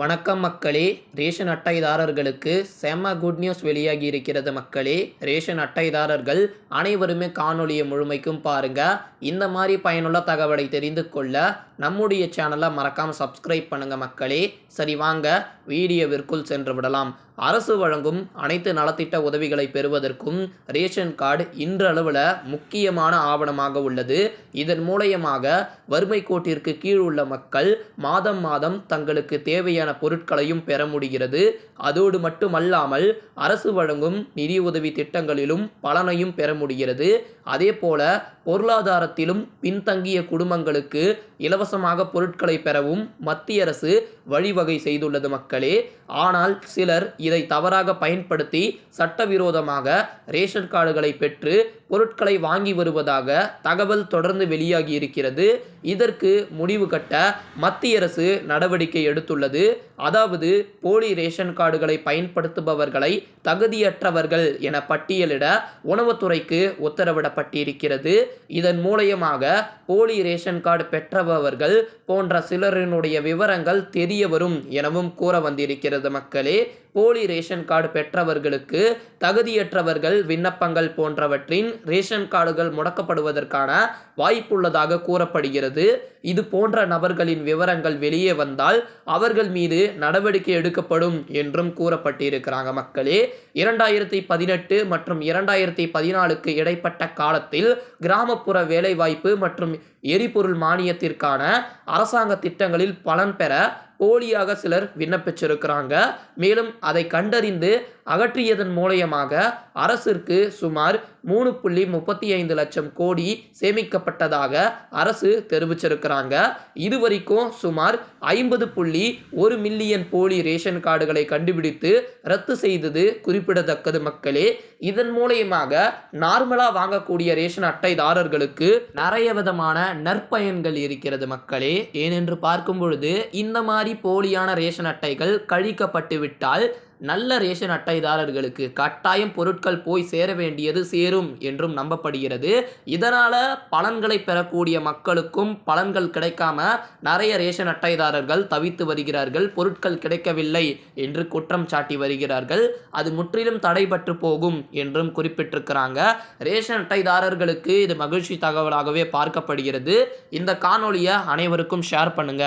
வணக்கம் மக்களே. ரேஷன் அட்டைதாரர்களுக்கு செம குட் நியூஸ் வெளியாகி இருக்கிறது மக்களே. ரேஷன் அட்டைதாரர்கள் அனைவருமே காணொலியை முழுமைக்கும் பாருங்க. இந்த மாதிரி பயனுள்ள தகவலை தெரிந்து கொள்ள நம்முடைய சேனலை மறக்காமல் சப்ஸ்கிரைப் பண்ணுங்க மக்களே. சரி வாங்க. வீடியோவிற்குள் சென்று விடலாம். அரசு வழங்கும் அனைத்து நலத்திட்ட உதவிகளை பெறுவதற்கும் ரேஷன் கார்டு இன்றளவில் முக்கியமான ஆவணமாக உள்ளது. இதன் மூலயமாக வறுமை கோட்டிற்கு கீழ் உள்ள மக்கள் மாதம் மாதம் தங்களுக்கு தேவையான பொருட்களையும் பெற முடிகிறது. அதோடு மட்டுமல்லாமல் அரசு வழங்கும் நிதியுதவி திட்டங்களிலும் பலனையும் பெற முடிகிறது. அதே போல பொருளாதாரத்திலும் பின்தங்கிய குடும்பங்களுக்கு இலவசமாக பொருட்களை பெறவும் மத்திய அரசு வழிவகை செய்துள்ளது மக்களே. ஆனால் சிலர் இதை தவறாக பயன்படுத்தி சட்டவிரோதமாக ரேஷன் கார்டுகளை பெற்று பொருட்களை வாங்கி வருவதாக தகவல் தொடர்ந்து வெளியாகி இருக்கிறது. இதற்கு முடிவு கட்ட மத்திய அரசு நடவடிக்கை எடுத்துள்ளது. அதாவது போலி ரேஷன் கார்டுகளை பயன்படுத்துபவர்களை தகுதியற்றவர்கள் என பட்டியலிட உணவுத்துறைக்கு உத்தரவிடப்பட்டிருக்கிறது. இதன் மூலயமாக போலி ரேஷன் கார்டு பெற்றவர்கள் போன்ற சிலரினுடைய விவரங்கள் தெரிய வரும் எனவும் கூற வந்திருக்கிறது மக்களே. போலி ரேஷன் கார்டு பெற்றவர்களுக்கு தகுதியற்றவர்கள் விண்ணப்பங்கள் போன்றவற்றின் ரேஷன் கார்டுகள் முடக்கப்படுவதற்கான வாய்ப்புள்ளதாக கூறப்படுகிறது. இது போன்ற நபர்களின் விவரங்கள் வெளியே வந்தால் அவர்கள் மீது நடவடிக்கை எடுக்கப்படும் என்றும் கூறப்பட்டிருக்கிறாங்க மக்களே. இரண்டாயிரத்தி பதினெட்டு மற்றும் இரண்டாயிரத்தி பதினாலுக்கு இடைப்பட்ட காலத்தில் கிராமப்புற வேலைவாய்ப்பு மற்றும் எரிபொருள் மானியத்திற்கான அரசாங்க திட்டங்களில் பலன் பெற போலியாக சிலர் விண்ணப்பிச்சிருக்கிறாங்க. மேலும் அதை கண்டறிந்து அகற்றியதன் மூலயமாக அரசிற்கு சுமார் மூணு புள்ளி முப்பத்தி ஐந்து லட்சம் கோடி சேமிக்கப்பட்டதாக அரசு தெரிவிச்சிருக்கிறாங்க. இதுவரைக்கும் சுமார் ஐம்பது புள்ளி ஒரு மில்லியன் போலி ரேஷன் கார்டுகளை கண்டுபிடித்து ரத்து செய்தது குறிப்பிடத்தக்கது மக்களே. இதன் மூலயமாக நார்மலாக வாங்கக்கூடிய ரேஷன் அட்டைதாரர்களுக்கு நிறைய விதமான நற்பயன்கள் இருக்கிறது மக்களே. ஏனென்று பார்க்கும் பொழுது இந்த மாதிரி போலியான ரேஷன் அட்டைகள் கழிக்கப்பட்டுவிட்டால் நல்ல ரேஷன் அட்டைதாரர்களுக்கு கட்டாயம் பொருட்கள் போய் சேர வேண்டியது சேரும் என்றும் நம்பப்படுகிறது. இதனால் பலன்களை பெறக்கூடிய மக்களுக்கும் பலன்கள் கிடைக்காம நிறைய ரேஷன் அட்டைதாரர்கள் தவித்து வருகிறார்கள். பொருட்கள் கிடைக்கவில்லை என்று குற்றம் சாட்டி வருகிறார்கள். அது முற்றிலும் தடைபட்டு போகும் என்றும் குறிப்பிட்டிருக்கிறாங்க. ரேஷன் அட்டைதாரர்களுக்கு இது மகிழ்ச்சி தகவலாகவே பார்க்கப்படுகிறது. இந்த காணொலியை அனைவருக்கும் ஷேர் பண்ணுங்க.